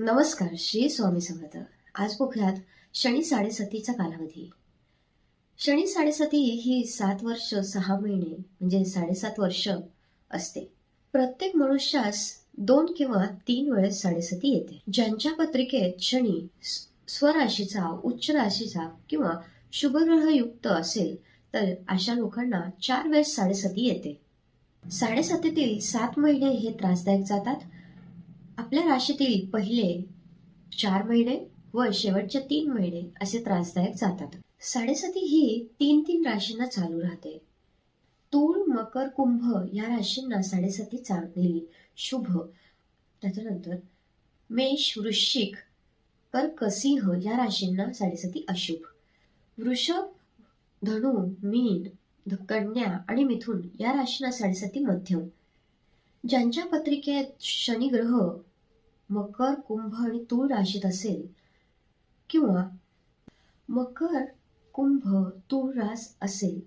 नमस्कार श्री स्वामी समर्थ. आज बघूयात शनी साडेसातीचा कालावधी. शनी साडेसाती ही सात वर्ष सहा महिने म्हणजे साडेसात वर्ष असते. प्रत्येक मनुष्यास दोन किंवा तीन वेळेस साडेसाती येते. ज्यांच्या पत्रिकेत शनी स्वराशीचा उच्च राशीचा किंवा शुभग्रहयुक्त असेल तर अशा लोकांना चार वेळेस साडेसाती येते. साडेसातीतील सात महिने हे त्रासदायक जातात आपल्या राशीतील पहिले चार महिने व शेवटचे तीन महिने असे त्रासदायक जातात. साडेसाती ही तीन तीन राशींना चालू राहते. तूळ मकर कुंभ या राशींना साडेसाती चांगली शुभ. त्याच्यानंतर मेष वृश्चिक कर्क सिंह या राशींना साडेसाती अशुभ. वृषभ धनु मीन कन्या आणि मिथुन या राशींना साडेसाती मध्यम. ज्यांच्या पत्रिकेत शनी ग्रह मकर कुंभ आणि तूळ राशीत असेल किंवा मकर कुंभ तूळ रास असेल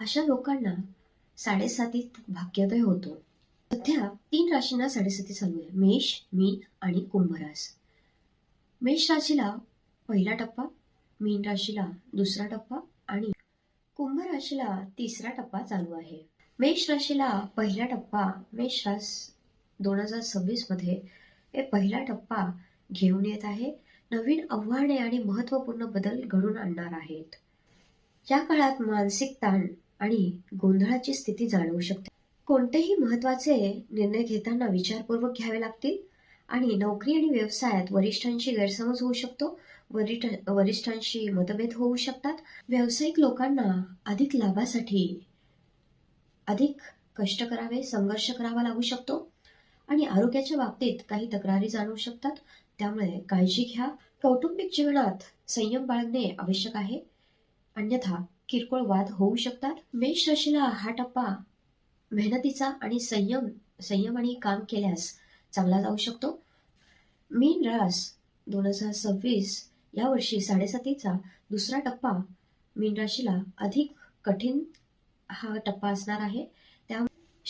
अशा लोकांना साडेसातीत भाग्योदय होतो. सध्या तीन राशींना साडेसाती चालू आहे. मेष मीन आणि कुंभ रास. मेष राशीला पहिला टप्पा मीन राशीला दुसरा टप्पा आणि कुंभ राशीला तिसरा टप्पा चालू आहे. मेष राशीला पहिला टप्पा मेष रास दोन हजार सव्वीसमध्ये हे पहिला टप्पा घेऊन येत आहे. नवीन आव्हाने आणि महत्त्वपूर्ण बदल घडून आणणार आहेत. या काळात मानसिक ताण आणि गोंधळाची स्थिती जाणवू शकते. कोणतेही महत्त्वाचे निर्णय घेताना विचारपूर्वक घ्यावे लागतील आणि नोकरी आणि व्यवसायात वरिष्ठांशी गैरसमज होऊ शकतो. वरिष्ठ वरिष्ठांशी मतभेद होऊ शकतात. व्यावसायिक लोकांना अधिक लाभासाठी अधिक कष्ट करावे संघर्ष करावा लागू शकतो. आणि आरोग्याच्या बाबतीत काही तक्रारी जाणवू शकतात. त्यामुळे काळजी घ्या. कौटुंबिक जीवनात संयम बाळगणे आवश्यक आहे. अन्यथा किरकोळ वाद होऊ शकतात. मेष राशीला हा टप्पा मेहनतीचा आणि संयम संयम आणि काम केल्यास चांगला जाऊ शकतो. मीन रास दोन हजार सव्वीस या वर्षी साडेसातीचा दुसरा टप्पा मीन राशीला अधिक कठीण हा टप्पा असणार आहे. त्या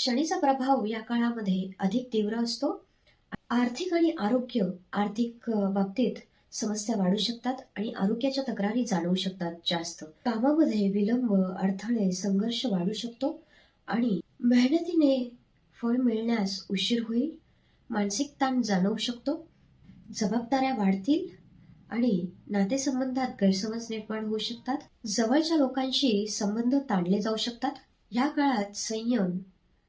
शनीचा प्रभाव या काळामध्ये अधिक तीव्र असतो. आर्थिक आणि आरोग्य आर्थिक बाबतीत समस्या वाढू शकतात आणि आरोग्याच्या तक्रारी जाणवू शकतात जास्त. कामामध्ये विलंब अडथळे संघर्ष वाढू शकतो आणि मेहनतीने फळ मिळण्यास उशीर होईल. मानसिक ताण जाणवू शकतो. जबाबदाऱ्या वाढतील आणि नातेसंबंधात गैरसमज निर्माण होऊ शकतात. जवळच्या लोकांशी संबंध ताणले जाऊ शकतात. या काळात संयम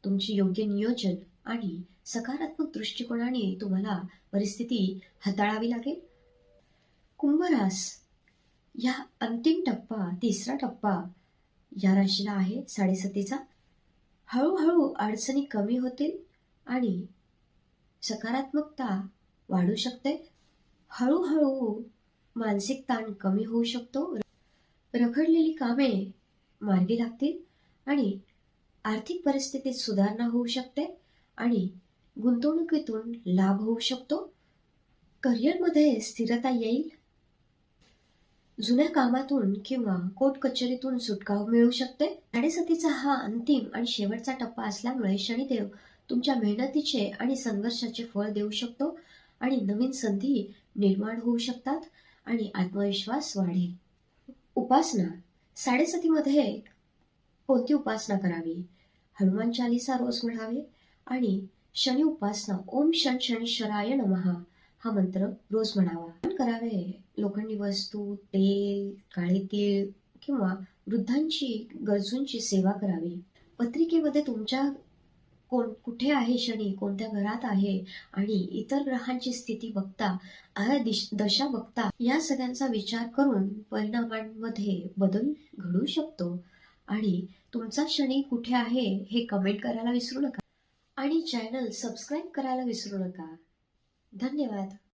तुमची योग्य नियोजन आणि सकारात्मक दृष्टिकोनाने तुम्हाला परिस्थिती हाताळावी लागेल. कुंभरास या अंतिम टप्पा तिसरा टप्पा या राशीला आहे साडेसतीचा. हळूहळू अडचणी कमी होतील आणि सकारात्मकता वाढू शकते. हळूहळू मानसिक ताण कमी होऊ शकतो. रखडलेली कामे मार्गी लागतील आणि आर्थिक परिस्थितीत सुधारणा होऊ शकते आणि गुंतवणुकीतून लाभ होऊ शकतो. करिअरमध्ये स्थिरता येईल. जुन्या कामातून किंवा कोर्ट कचेरीतून सुटका मिळू शकते. साडेसतीचा हा अंतिम आणि शेवटचा टप्पा असल्यामुळे शनिदेव तुमच्या मेहनतीचे आणि संघर्षाचे फळ देऊ शकतो आणि नवीन संधी निर्माण होऊ शकतात आणि आत्मविश्वास वाढेल. उपासना. साडेसतीमध्ये कोणती उपासना करावी हनुमान चालिसा रोज म्हणावे आणि शनी उपासना ओम शन शनीश्वराय नमहा हा मंत्र रोज म्हणावा. करावे लोखंडी वस्तू तेल काळे तीळ किंवा वृद्धांची गरजूंची सेवा करावी. पत्रिकेमध्ये तुमच्या कोण कुठे आहे शनी कोणत्या घरात आहे आणि इतर ग्रहांची स्थिती बघता दशा बघता या सगळ्यांचा विचार करून परिणामांमध्ये बदल घडू शकतो. आणि तुमचा शनी कुठे आहे हे कमेंट करायला विसरू नका. आणि चॅनल सबस्क्राईब करायला विसरू नका. धन्यवाद.